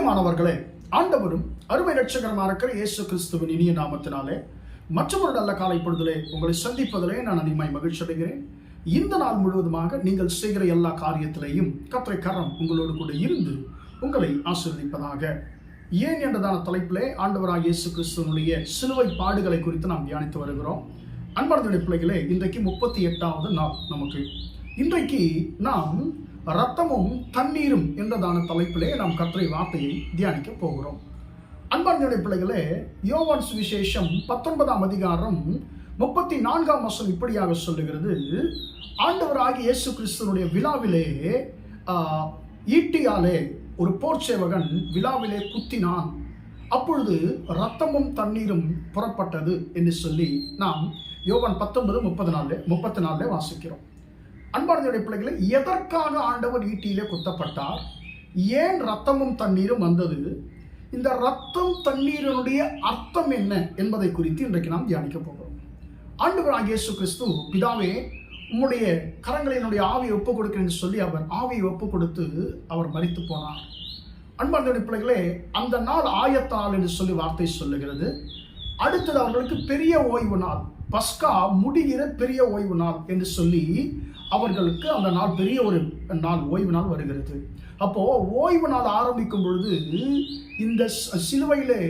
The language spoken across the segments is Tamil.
பிரியமானவர்களே ஆண்டவரும் அருமை ரட்சகரமாக இருக்கிற இயேசு கிறிஸ்துவின் இனிய நாமத்தினாலே மற்றொரு நல்ல காலை பொழுதிலே உங்களை சந்திப்பதிலே நான் அதிகமாய் மகிழ்ச்சி அடைகிறேன். இந்த நாள் முழுவதுமாக நீங்கள் செய்கிற எல்லா காரியத்திலேயும் கத்திரை கரம் உங்களோடு கூட இருந்து உங்களை ஆசீர்வதிப்பதாக. ஏன் என்றதான தலைப்பிலே ஆண்டவராக இயேசு கிறிஸ்துவனுடைய சிலுவை பாடுகளை குறித்து நாம் தியானித்து வருகிறோம். அன்பார்ந்த பிள்ளைகளே இன்றைக்கு முப்பத்தி எட்டாவது நாள் நமக்கு. இன்றைக்கு நாம் ரத்தமும் தண்ணீரும் என்றதான தலைப்பிலே நாம் கற்றை வார்த்தையை தியானிக்க போகிறோம். அன்பார்ந்த பிள்ளைகளே யோவான் சுவிசேஷம் பத்தொன்பதாம் அதிகாரம் முப்பத்தி நான்காம் வசனம் இப்படியாக சொல்லுகிறது. ஆண்டவராகிய இயேசு கிறிஸ்துவனுடைய விழாவிலே ஈட்டியாலே ஒரு போர்ச்சேவகன் விழாவிலே குத்தினான். அப்பொழுது ரத்தமும் தண்ணீரும் புறப்பட்டது என்று சொல்லி நாம் யோவான் பத்தொன்பது முப்பது நாலு முப்பத்தி நாளில் வாசிக்கிறோம். அன்பார்ந்த பிள்ளைகளை எதற்காக ஆண்டவர் ஈட்டியிலே குத்தப்பட்டார்? ஏன் ரத்தமும் தண்ணீரும் வந்தது? இந்த ரத்தம் தண்ணீரினுடைய அர்த்தம் என்ன என்பதை குறித்து இன்றைக்கு நாம் தியானிக்க போகிறோம். ஆண்டவர் இயேசு கிறிஸ்து பிதாவே உம்முடைய கரங்களை என்னுடைய ஆவியை ஒப்பு கொடுக்கிறேன் என்று சொல்லி அவர் ஆவியை ஒப்புக் கொடுத்து அவர் மறித்து போனார். அன்பார்ந்த பிள்ளைகளே அந்த நாள் ஆயத்தாள் என்று சொல்லி வார்த்தை சொல்லுகிறது. அடுத்தது அவர்களுக்கு பெரிய ஓய்வு நாள். பஸ்கா முடிகிற பெரிய ஓய்வு நாள் என்று சொல்லி அவர்களுக்கு அந்த நாள் பெரிய ஒரு நாள் ஓய்வு நாள் வருகிறது. அப்போ ஓய்வு நாள் ஆரம்பிக்கும் பொழுது இந்த சிலுவையிலே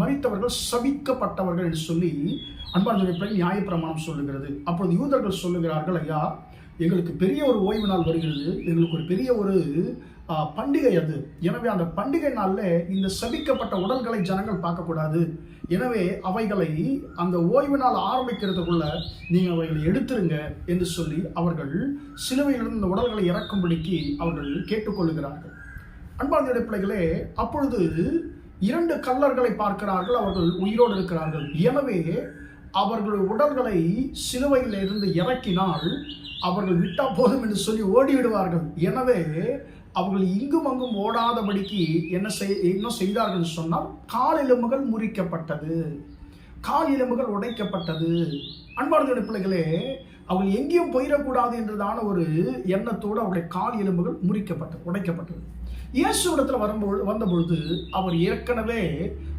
மறித்தவர்கள் சபிக்கப்பட்டவர்கள் என்று சொல்லி அன்பார்ந்த நியாயப்பிரமாணம் சொல்லுகிறது. அப்பொழுது யூதர்கள் சொல்லுகிறார்கள் ஐயா எங்களுக்கு பெரிய ஒரு ஓய்வு நாள் வருகிறது. எங்களுக்கு ஒரு பெரிய ஒரு பண்டிகை அது. எனவே அந்த பண்டிகை நாளில் இந்த சபிக்கப்பட்ட உடல்களை ஜனங்கள் பார்க்கக்கூடாது. எனவே அவைகளை அந்த ஓய்வு நாள் ஆரம்பிக்கிறதுக்குள்ள நீங்கள் அவைகளை எடுத்துருங்க என்று சொல்லி அவர்கள் சிலுவையிலிருந்து இந்த உடல்களை இறக்கும்படிக்கு அவர்கள் கேட்டுக்கொள்கிறார்கள் அன்பார்ந்த பிள்ளைகளே அப்பொழுது இரண்டு கல்லர்களை பார்க்கிறார்கள். அவர்கள் உயிரோடு இருக்கிறார்கள். எனவே அவர்கள் உடல்களை சிலுவையில் இருந்து இறக்கினால் அவர்கள் விட்டா போதும் என்று சொல்லி ஓடிவிடுவார்கள். எனவே அவர்கள் இங்கும் அங்கும் ஓடாதபடிக்கு என்ன செய் என்ன செய்தார்கள் சொன்னால் கால் எலும்புகள் முறிக்கப்பட்டது. கால் எலும்புகள் உடைக்கப்பட்டது. அன்பார்ந்த பிள்ளைகளே அவர்கள் எங்கேயும் போயிடக்கூடாது என்றதான ஒரு எண்ணத்தோடு அவருடைய கால் எலும்புகள் முறிக்கப்பட்டது உடைக்கப்பட்டது. இயேசு இடத்துல வரும்பொழுது வந்தபொழுது அவர் ஏற்கனவே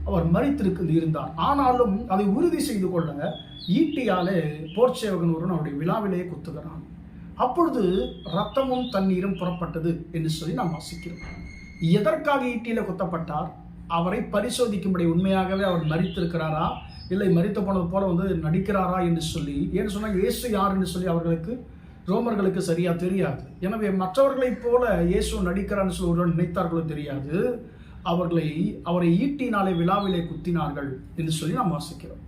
அவர் மறித்திருக்கு இருந்தார். ஆனாலும் அதை உறுதி செய்து கொள்ள ஈட்டியாலே போர்ச்சேவகன் ஒருவன் அவருடைய விழாவிலேயே குத்துகிறான். அப்பொழுது ரத்தமும் தண்ணீரும் புறப்பட்டது என்று சொல்லி நாம் வாசிக்கிறோம். எதற்காக ஈட்டியில குத்தப்பட்டார்? அவரை பரிசோதிக்கும்படி உண்மையாகவே அவர் மறித்திருக்கிறாரா? இல்லை மறித்த போனது போல வந்து நடிக்கிறாரா என்று சொல்லி ஏன்னு சொன்னால் இயேசு யார் என்று சொல்லி அவர்களுக்கு ரோமர்களுக்கு சரியா தெரியாது. எனவே மற்றவர்களைப் போல இயேசு நடிக்கிறான்னு சொல்லி ஒருவர் நினைத்தார்களோ தெரியாது. அவர்களை அவரை ஈட்டினாலே விழாவிலே குத்தினார்கள் என்று சொல்லி நாம் வாசிக்கிறோம்.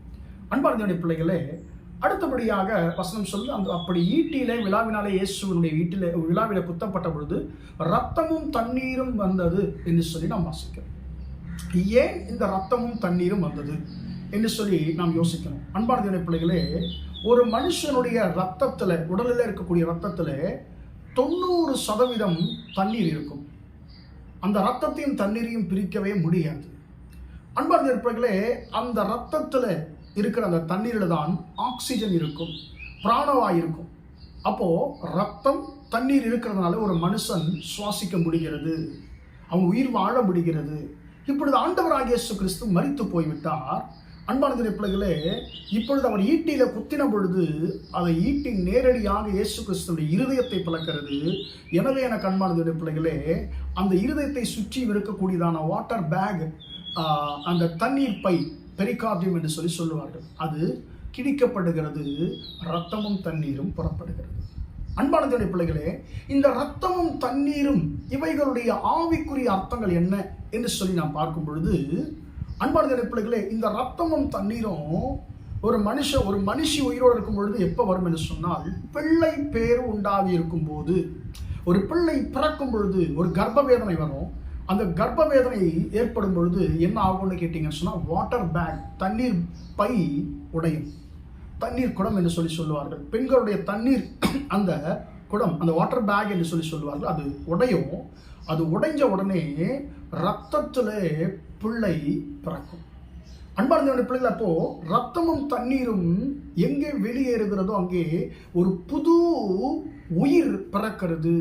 அன்பார்ந்தனுடைய பிள்ளைகளே அடுத்தபடியாக வசனம் சொல்லி அந்த அப்படி ஈட்டியிலே விழாவினாலே இயேசுவனுடைய வீட்டிலே விழாவில குத்தப்பட்ட பொழுது ரத்தமும் தண்ணீரும் வந்தது என்று சொல்லி நாம் வாசிக்கிறோம். ஏன் இந்த ரத்தமும் தண்ணீரும் வந்தது என்று சொல்லி நாம் யோசிக்கணும் அன்பான பிள்ளைகளே ஒரு மனுஷனுடைய ரத்தத்தில் உடலில் இருக்கக்கூடிய ரத்தத்தில் தொண்ணூறு சதவீதம் தண்ணீர் இருக்கும். அந்த ரத்தத்தையும் தண்ணீரையும் பிரிக்கவே முடியாது. அன்பார்ந்த இருப்பர்களே அந்த ரத்தத்தில் இருக்கிற அந்த தண்ணீரில் தான் ஆக்சிஜன் இருக்கும் பிராணவாய் இருக்கும். அப்போது ரத்தம் தண்ணீர் இருக்கிறதுனால ஒரு மனுஷன் சுவாசிக்க முடிகிறது அவன் உயிர் வாழ முடிகிறது. இப்பொழுது ஆண்டவராகிய இயேசு கிறிஸ்து மறித்து போய்விட்டார். அன்பானது பிள்ளைகளே இப்பொழுது அவர் ஈட்டியில குத்தின பொழுது அதை ஈட்டி நேரடியாக இயேசு கிறிஸ்துடைய இருதயத்தை பிளக்கிறது. எனவே எனக்கு அன்பானது பிள்ளைகளே அந்த இருதயத்தை சுற்றி இருக்கக்கூடியதான வாட்டர் பேக் அந்த தண்ணீர் பை பெரிகார்டியம் என்று சொல்லி சொல்லுவார்கள். அது கிழிக்கப்படுகிறது ரத்தமும் தண்ணீரும் புறப்படுகிறது. அன்பானதுடைய பிள்ளைகளே இந்த ரத்தமும் தண்ணீரும் இவைகளுடைய ஆவிக்குரிய அர்த்தங்கள் என்ன என்று சொல்லி நாம் பார்க்கும் பொழுது அன்பான பிள்ளைகளே இந்த ரத்தமும் தண்ணீரும் ஒரு மனுஷன் ஒரு மனுஷி உயிரோடு இருக்கும் பொழுது எப்போ வரும் என்று சொன்னால் பிள்ளை பேர் உண்டாகி இருக்கும் போது ஒரு பிள்ளை பிறக்கும் பொழுது ஒரு கர்ப்ப வேதனை வரும். அந்த கர்ப்ப வேதனை ஏற்படும் பொழுது என்ன ஆகும்னு கேட்டிங்கன்னு சொன்னால் வாட்டர் பேக் தண்ணீர் பை உடையும். தண்ணீர் குடம் என்று சொல்லி சொல்லுவார்கள். பெண்களுடைய தண்ணீர் அந்த குடம் அந்த வாட்டர் பேக் என்று சொல்லி சொல்லுவார்கள். அது உடையும். அது உடைஞ்ச உடனே ரத்தத்தில் பிள்ளை பிறக்கும். அன்பார்ந்த பிள்ளைகள் அப்போ ரத்தமும் தண்ணீரும் எங்கே வெளியேறுகிறதோ அங்கே ஒரு புது உயிர் பிறக்கிறது.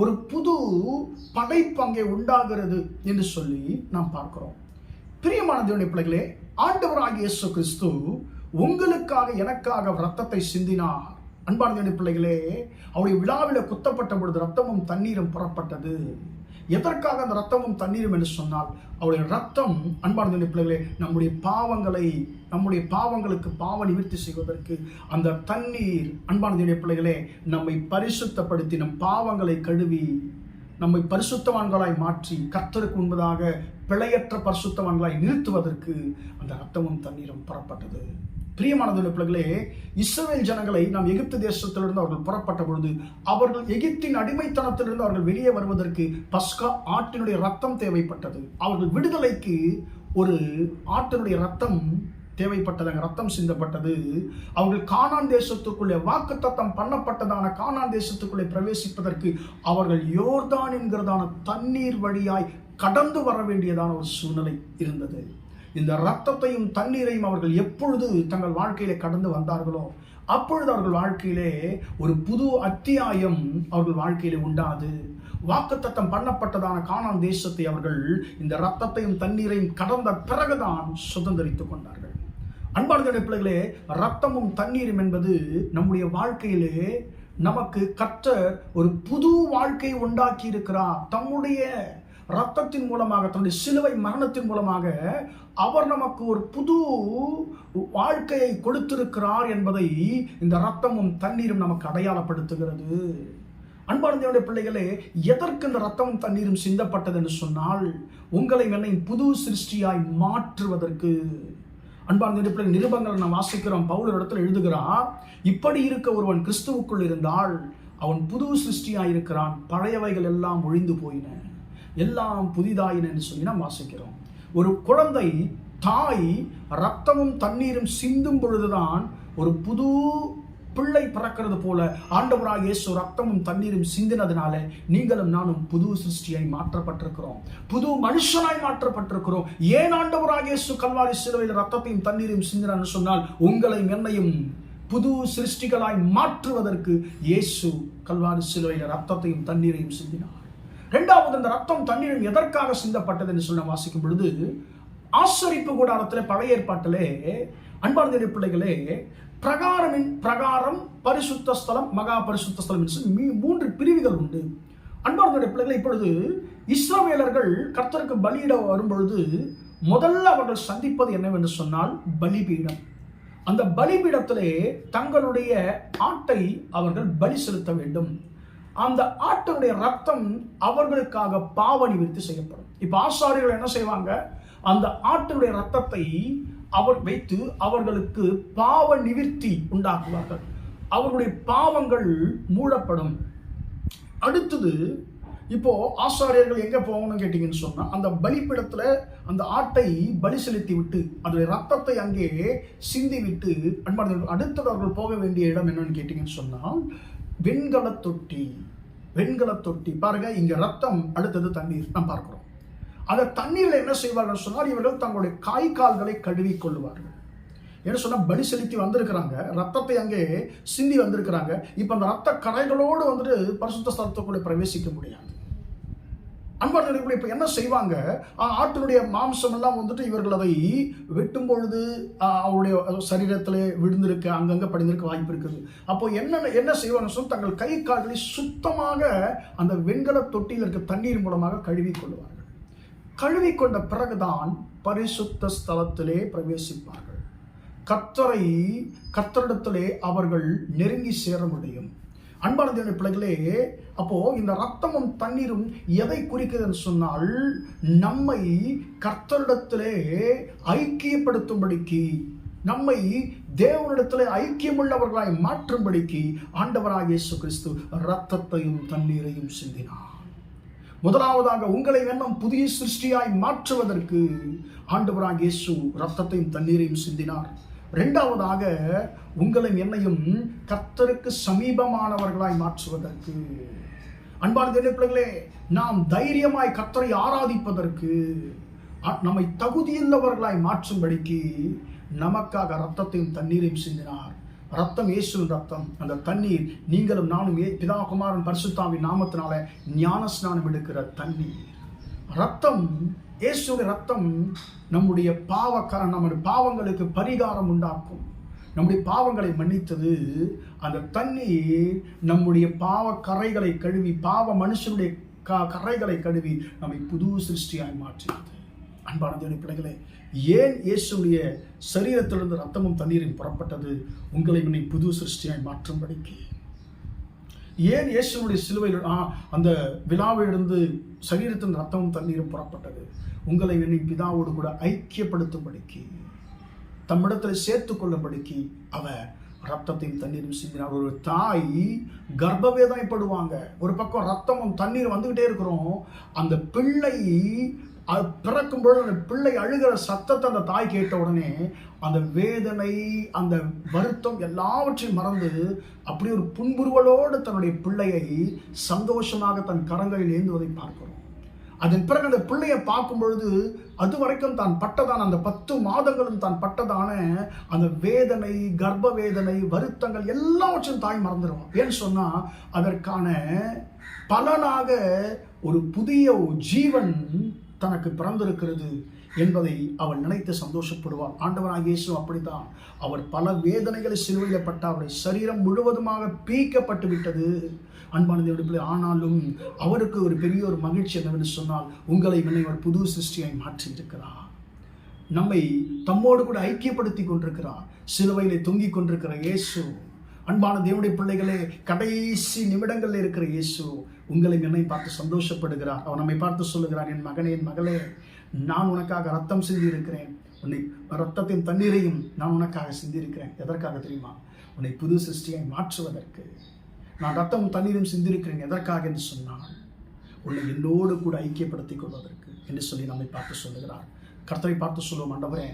ஒரு புது படைப்பு அங்கே உண்டாகிறது என்று சொல்லி நாம் பார்க்கிறோம். பிரியமான தேவனுடைய பிள்ளைகளே ஆண்டவராகிய இயேசு கிறிஸ்து உங்களுக்காக எனக்காக ரத்தத்தை சிந்தினார். அன்பான தேவனுடைய பிள்ளைகளே அவருடைய விழாவில் குத்தப்பட்ட பொழுது ரத்தமும் தண்ணீரும் புறப்பட்டது. எதற்காக அந்த ரத்தமும் தண்ணீரும் என்று சொன்னால் அவருடைய ரத்தம் அன்பான பிள்ளைகளே நம்முடைய பாவங்களை நம்முடைய பாவங்களுக்கு பாவ நிவர்த்தி செய்வதற்கு அந்த தண்ணீர் அன்பான பிள்ளைகளே நம்மை பரிசுத்தப்படுத்தி நம் பாவங்களை கழுவி நம்மை பரிசுத்தவான்களாய் மாற்றி கர்த்தருக்கு முன்பதாக பிழையற்ற பரிசுத்தவான்களாய் நிறுத்துவதற்கு அந்த ரத்தமும் தண்ணீரும் புறப்பட்டது. பிரியமானதுள்ள பிள்ளைகளே இஸ்ரேல் ஜனங்களை நாம் எகிப்து தேசத்திலிருந்து அவர்கள் புறப்பட்ட பொழுது அவர்கள் எகிப்தின் அடிமைத்தனத்திலிருந்து அவர்கள் வெளியே வருவதற்கு பஸ்கா ஆட்டினுடைய ரத்தம் தேவைப்பட்டது. அவர்கள் விடுதலைக்கு ஒரு ஆட்டினுடைய ரத்தம் தேவைப்பட்டது அங்கே ரத்தம் சிந்தப்பட்டது. அவர்கள் காணான் தேசத்துக்குள்ளே வாக்குத்தத்தம் பண்ணப்பட்டதான காணான் தேசத்துக்குள்ளே பிரவேசிப்பதற்கு அவர்கள் யோர்தான் என்கிறதான தண்ணீர் வழியாய் கடந்து வர வேண்டியதான ஒரு சூழ்நிலை இருந்தது. இந்த ரத்தத்தையும் தண்ணீரையும் அவர்கள் எப்பொழுது தங்கள் வாழ்க்கையிலே கடந்து வந்தார்களோ அப்பொழுது அவர்கள் வாழ்க்கையிலே ஒரு புது அத்தியாயம் அவர்கள் வாழ்க்கையிலே உண்டாது. வாக்குத்தத்தம் பண்ணப்பட்டதான காணான் தேசத்தை அவர்கள் இந்த ரத்தத்தையும் தண்ணீரையும் கடந்த பிறகுதான் சுதந்திரித்துக் கொண்டார்கள். அன்பான பிள்ளைகளே ரத்தமும் தண்ணீரும் என்பது நம்முடைய வாழ்க்கையிலே நமக்கு கற்ற ஒரு புது வாழ்க்கையை உண்டாக்கி இருக்கிறார் தம்முடைய ரத்தத்தின் மூலமாக தன்னுடைய சிலுவை மரணத்தின் மூலமாக அவர் நமக்கு ஒரு புது வாழ்க்கையை கொடுத்திருக்கிறார் என்பதை இந்த ரத்தமும் தண்ணீரும் நமக்கு அடையாளப்படுத்துகிறது. அன்பான பிள்ளைகளே எதற்கு இந்த ரத்தமும் தண்ணீரும் சிந்தப்பட்டது என்று சொன்னால் உங்களை என்னை புது சிருஷ்டியாய் மாற்றுவதற்கு. அன்பான பிள்ளை நிருபங்களை நாம் வாசிக்கிறோம். பவுலர் இடத்துல எழுதுகிறான் இப்படி இருக்க ஒருவன் கிறிஸ்துவுக்குள் இருந்தால் அவன் புது சிருஷ்டியாக இருக்கிறான் பழையவைகள் எல்லாம் ஒழிந்து போயின. எல்லாம் புதிதாயினன்னு சொல்லி நாம் வாசிக்கிறோம். ஒரு குழந்தை தாய் ரத்தமும் தண்ணீரும் சிந்தும் பொழுதுதான் ஒரு புது பிள்ளை பிறக்கிறது போல ஆண்டவராக இயேசு ரத்தமும் தண்ணீரும் சிந்தினதுனால நீங்களும் நானும் புது சிருஷ்டியாய் மாற்றப்பட்டிருக்கிறோம். புது மனுஷனாய் மாற்றப்பட்டிருக்கிறோம். ஏன் ஆண்டவராக இயேசு கல்வாரி சிலுவையில் ரத்தத்தையும் தண்ணீரையும் சிந்தினான்னு சொன்னால் உங்களை என்னையும் புது சிருஷ்டிகளாய் மாற்றுவதற்கு இயேசு கல்வாரி சிலுவையில் ரத்தத்தையும் தண்ணீரையும் சிந்தினார். ரெண்டாவது அந்த ரத்தம் தண்ணீரும் எதற்காக சிந்தப்பட்டது என்று சொல்ல வாசிக்கும் பொழுது ஆசரிப்பு கூடாரத்தில் பழைய ஏற்பாட்டிலே அன்பார்ந்த பிள்ளைகளே பிரகாரமின் பிரகாரம் பரிசுத்த ஸ்தலம் மகா பரிசுத்த ஸ்தலம் என்று மூன்று பிரிவுகள் உண்டு. அன்பார்ந்த பிள்ளைகளை இப்பொழுது இஸ்ரவேலர்கள் கர்த்தருக்கு பலியிட வரும்பொழுது முதல்ல அவர்கள் சந்திப்பது என்னவென்று சொன்னால் பலிபீடம். அந்த பலிபீடத்திலே தங்களுடைய ஆட்டை அவர்கள் பலி செலுத்த வேண்டும். அந்த ஆட்டினுடைய ரத்தம் அவர்களுக்காக பாவ நிவர்த்தி செய்யப்படும். இப்போ ஆசாரிகள் என்ன செய்வாங்க? அந்த ஆட்டினுடைய ரத்தத்தை அவர் வைத்து அவர்களுக்கு பாவ நிவர்த்தி உண்டாக்குவார்கள். அவர்களுடைய பாவங்கள் மூடப்படும். அடுத்தது இப்போ ஆசாரியர்கள் எங்க போகணும்னு கேட்டீங்கன்னு சொன்னா அந்த பலிப்பிடத்துல அந்த ஆட்டை பலி செலுத்தி விட்டு அதனுடைய ரத்தத்தை அங்கே சிந்தி விட்டு அடுத்தது அவர்கள் போக வேண்டிய இடம் என்னன்னு கேட்டீங்கன்னு சொன்னால் வெண்கல தொட்டி வெண்கல தொட்டி. பாருங்க இங்க ரத்தம் அடுத்தது தண்ணீர் நாம் பார்க்கிறோம். அந்த தண்ணீரில் என்ன செய்வார்கள் சொன்னால் இவர்கள் தங்களுடைய காய் கால்களை கழுவி கொள்ளுவார்கள் என்ன சொன்னால் பலி செலுத்தி வந்திருக்கிறாங்க. ரத்தத்தை அங்கே சிந்தி வந்திருக்கிறாங்க. இப்போ அந்த ரத்த கரைகளோடு வந்துட்டு பரிசுத்த ஸ்தலத்துக்குள்ளே பிரவேசிக்க முடியாது. அன்பாளர்கள் இப்போ என்ன செய்வாங்க? ஆட்டினுடைய மாம்சம் எல்லாம் வந்துட்டு இவர்கள் அதை வெட்டும் பொழுது அவருடைய சரீரத்தில் விழுந்திருக்க அங்கங்கே படிந்திருக்க வாய்ப்பு இருக்குது. அப்போ என்ன என்ன செய்வாங்க சொல் தங்கள் கை கால்களை சுத்தமாக அந்த வெண்கல தொட்டியில் இருக்க தண்ணீர் மூலமாக கழுவி கொள்வார்கள். கழுவி கொண்ட பிறகுதான் பரிசுத்த ஸ்தலத்திலே பிரவேசிப்பார்கள். கத்தரை கத்தரிடத்திலே அவர்கள் நெருங்கி சேர முடியும். அன்பான தேவனுடைய பிள்ளைகளே அப்போ இந்த ரத்தமும் தண்ணீரும் எதை குறிக்கிறதுன்னு சொன்னால் நம்மை கர்த்தரிடத்திலே ஐக்கியப்படுத்தும்படிக்கு நம்மை தேவனிடத்தில் ஐக்கியமுள்ளவர்களாய் மாற்றும்படிக்கு ஆண்டவராக இயேசு கிறிஸ்து ரத்தத்தையும் தண்ணீரையும் சிந்தினார். முதலாவதாக உங்களை எண்ணம் புதிய சிருஷ்டியாய் மாற்றுவதற்கு ஆண்டவராக இயேசு ரத்தத்தையும் தண்ணீரையும் சிந்தினார். ரெண்டாவதாக உங்களும் என்னையும் கர்த்தருக்கு சமீபமானவர்களாய் மாற்றுவதற்கு. அன்பான பிள்ளைகளே நாம் தைரியமாய் கர்த்தரை ஆராதிப்பதற்கு நம்மை தகுதியுள்ளவர்களாய் மாற்றும்படிக்கு நமக்காக ரத்தத்தையும் தண்ணீரையும் சிந்தினார். ரத்தம் இயேசுவின் ரத்தம் அந்த தண்ணீர் நீங்களும் நானும் ஏ- பிதா குமாரன் பரிசுத்தாவின் நாமத்தினால ஞான ஸ்நானம் எடுக்கிற தண்ணீர். ரத்தம் இயேசுவின் ரத்தம் நம்முடைய பாவ நம்முடைய பாவங்களுக்கு பரிகாரம் உண்டாக்கும். நம்முடைய பாவங்களை மன்னித்தது அந்த தண்ணீர் நம்முடைய பாவ கரைகளை கழுவி பாவ மனுஷனுடைய க- கரைகளை கழுவி நம்மை புது சிருஷ்டியாய் மாற்றியது. அன்பான தேவனுடைய பிள்ளைகளே ஏன் இயேசுடைய சரீரத்திலிருந்து ரத்தமும் தண்ணீரும் புறப்பட்டது? உங்களை என்னை புது சிருஷ்டியாய் மாற்றும்படிக்கு. ஏன் இயேசுனுடைய சிலுவையில் அந்த விழாவிலிருந்து சரீரத்தின் ரத்தமும் தண்ணீரும் புறப்பட்டது? உங்களை என்னை பிதாவோடு கூட ஐக்கியப்படுத்தும்படிக்கு தம்மிடத்தில் சேர்த்து கொள்ளும்படிக்கு அவர் ரத்தத்தையும் தண்ணீரும் சிந்தினார். ஒரு தாய் கர்ப்பவேதனைப்படுவாங்க. ஒரு பக்கம் ரத்தமும் தண்ணீர் வந்துக்கிட்டே இருக்கிறோம். அந்த பிள்ளை அது பிறக்கும் பொழுது அந்த பிள்ளை அழுகிற சத்தத்தை அந்த தாய் கேட்ட உடனே அந்த வேதனை அந்த வருத்தம் எல்லாவற்றையும் மறந்து அப்படி ஒரு புன்புருவலோடு தன்னுடைய பிள்ளையை சந்தோஷமாக தன் கரங்களில் ஏந்துவதை பார்க்கிறோம். அதன் பிறகு அந்த பிள்ளையை பார்க்கும் பொழுது அது வரைக்கும் தான் பட்டதான அந்த பத்து மாதங்களும் தான் பட்டதான அந்த வேதனை கர்ப்ப வேதனை வருத்தங்கள் எல்லாவற்றையும் தாய் மறந்துடுவோம் ஏன்னு சொன்னால் அதற்கான பலனாக ஒரு புதிய ஜீவன் தனக்கு பிறந்திருக்கிறது என்பதை அவள் நினைத்து சந்தோஷப்படுவாள். ஆண்டவராக இயேசு அப்படித்தான். அவர் பல வேதனைகளை சிலுவையில் அவருடைய சரீரம் முழுவதுமாக பீக்கப்பட்டு விட்டது. அன்பான தேவனுடைய பிள்ளை ஆனாலும் அவருக்கு ஒரு பெரிய ஒரு மகிழ்ச்சி என்னவென்று சொன்னால் உங்களை என்னை ஒரு புது சிருஷ்டியாய் மாற்றி இருக்கிறார் நம்மை தம்மோடு கூட ஐக்கியப்படுத்தி கொண்டிருக்கிறார். சிலுவையிலே தொங்கிக் கொண்டிருக்கிற இயேசு அன்பான தேவனுடைய பிள்ளைகளே கடைசி நிமிடங்களில் இருக்கிற இயேசு உங்களை என்னை பார்த்து சந்தோஷப்படுகிறார். அவன் நம்மை பார்த்து சொல்லுகிறான் என் மகனே என் மகளே நான் உனக்காக ரத்தம் சிந்தி இருக்கிறேன் உன்னை ரத்தத்தின் தண்ணீரையும் நான் உனக்காக சிந்தியிருக்கிறேன். எதற்காக தெரியுமா? உன்னை புது சிருஷ்டியாய் மாற்றுவதற்கு. நான் ரத்தம் தண்ணீரும் சிந்திருக்கிறேன் எதற்காக என்று சொன்னால் உன்னை என்னோடு கூட ஐக்கியப்படுத்திக் கொள்வதற்கு என்று சொல்லி நம்மை பார்த்து சொல்லுகிறார். கர்த்தரை பார்த்து சொல்லுவோம் ஆண்டவரே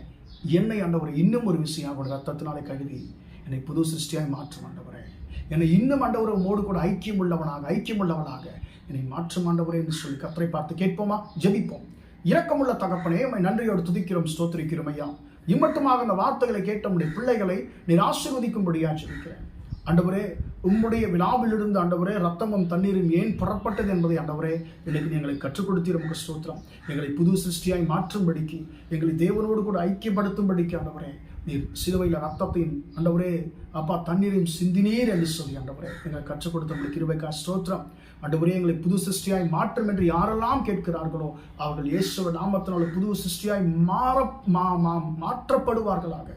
என்னை ஆண்டவரே இன்னும் ஒரு விஷயம் அவனுடைய ரத்தத்தினாலே கழுவி என்னை புது சிருஷ்டியாய் மாற்றும் ஆண்டவரே. என்னை இன்னும் ஆண்டவரை உம்மோடு கூட ஐக்கியம் உள்ளவனாக ஐக்கியம் உள்ளவனாக என்னை மாற்றும் ஆண்டவரே என்று சொல்லி கத்தரை பார்த்து கேட்போமா? ஜெபிப்போம். இரக்கமுள்ள தகப்பனே உண்மை நன்றியோடு துதிக்கிறோம் ஸ்தோத்திரிக்கிறோம் ஐயா. இம்மட்டுமாக அந்த வார்த்தைகளை கேட்ட உடைய பிள்ளைகளை நீர் ஆசீர்வதிக்கும்படியா ஜெபிக்கிறேன். ஆண்டவரே உம்முடைய விழாவிலிருந்து ஆண்டவரே ரத்தமும் தண்ணீரும் ஏன் புறப்பட்டது என்பதை ஆண்டவரே எனக்கு எங்களை கற்றுக் கொடுத்தீர் ஸ்தோத்திரம். எங்களை புது சிருஷ்டியாய் மாற்றும்படிக்கு எங்களை தேவனோடு கூட ஐக்கியப்படுத்தும்படிக்கு ஆண்டவரே நீர் சிலுவையில் ரத்தத்தையும் அண்டவரே அப்பா தண்ணீரையும் சிந்தினீர் என்று சொல்லி அண்டவரே எங்களை கற்றுக் கொடுத்த கிருபைக்கா ஸ்தோத்திரம். அண்டவரே எங்களை புது சிருஷ்டியாய் மாற்றம் என்று யாரெல்லாம் கேட்கிறார்களோ அவர்கள் இயேசுவ நாமத்தினால் புது சிருஷ்டியாய் மாற மா மா- மாற்றப்படுவார்களாக.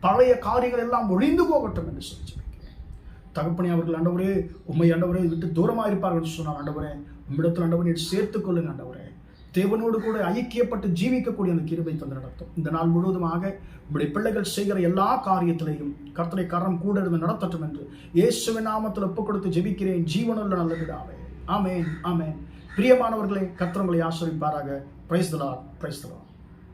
பழைய காரியங்கள் எல்லாம் ஒழிந்து போகட்டும் என்று சொல்லி ஜெபிக்கிறேன். தகப்பனே அவர்கள் ஆண்டவரே உண்மை ஆண்டவரே விட்டு தூரமாக இருப்பார்கள் என்று சொன்னார். ஆண்டவரே உம்மிடத்தில் ஆண்டவரே சேர்த்துக்கொள்ளுங்க ஆண்டவரே. தேவனோடு கூட ஐக்கியப்பட்டு ஜீவிக்கக்கூடிய அந்த கிருபை தந்து நடத்தும். இந்த நாள் முழுவதுமாக இப்படி பிள்ளைகள் செய்கிற எல்லா காரியத்திலையும் கர்த்தரை கரம் கூட இருந்து நடத்தட்டும் என்று இயேசுவின் நாமத்தில் ஒப்புக் கொடுத்து ஜெபிக்கிறேன். ஜீவனுள்ள நல்ல விடாவே ஆமேன் ஆமேன். பிரியமானவர்களே கர்த்தர் உங்களை ஆசிரிப்பாராக பிரைஸ்தலா பிரைஸ்தலா